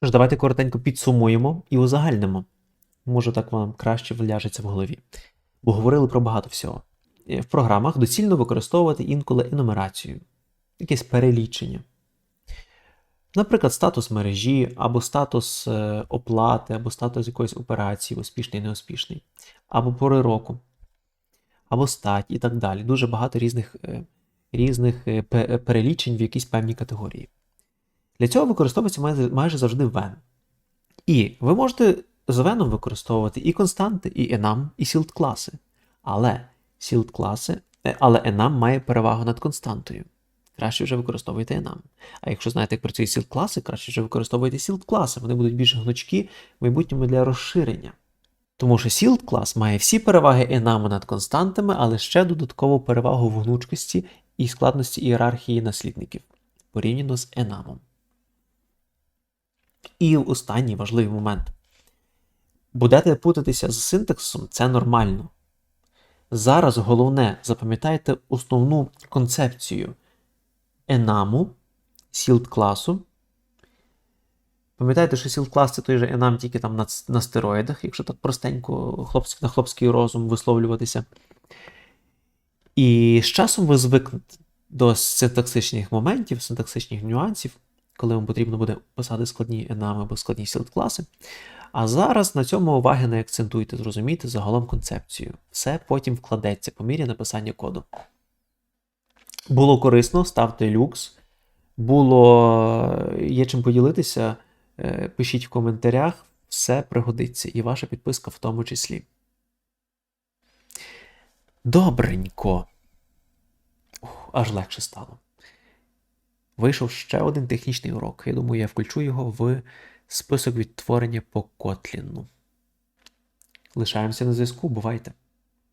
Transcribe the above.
Тож, давайте коротенько підсумуємо і узагальнимо. Може, так вам краще вляжеться в голові. Бо говорили про багато всього. Е, В програмах доцільно використовувати інколи енумерацію, якесь перелічення. Наприклад, статус мережі, або статус е, оплати, або статус якоїсь операції, успішний, неуспішний, або пори року, або стать і так далі. Дуже багато різних, е, різних перелічень в якійсь певній категорії. Для цього використовується майже, майже завжди when. І ви можете з when використовувати і константи, і enum, і sealed класи. Але sealed класи, е, але enum має перевагу над константою. Краще вже використовуйте enum. А якщо знаєте, як працює sealed класи, краще вже використовуйте sealed класи. Вони будуть більш гнучкі в майбутньому для розширення. Тому що sealed клас має всі переваги enum над константами, але ще додаткову перевагу в гнучкості і складності ієрархії наслідників порівняно з enum. І останній важливий момент. Будете путатися з синтаксом, це нормально. Зараз головне запам'ятайте основну концепцію enum, sealed класу. Пам'ятайте, що sealed клас це той же enum, тільки там на, на стероїдах, якщо так простенько хлопський, на хлопський розум висловлюватися. І з часом ви звикнете до синтаксичних моментів, синтаксичних нюансів, коли вам потрібно буде писати складні enum або складні sealed класи. А зараз на цьому уваги не акцентуйте, зрозумійте загалом концепцію. Все потім вкладеться по мірі написання коду. Було корисно, ставте люкс. Було є чим поділитися. е, Пишіть в коментарях, все пригодиться, і ваша підписка в тому числі. Добренько. Ух, аж легше стало. Вийшов ще один технічний урок. Я думаю, я включу його в список відтворення по Котліну. Лишаємося на зв'язку, бувайте!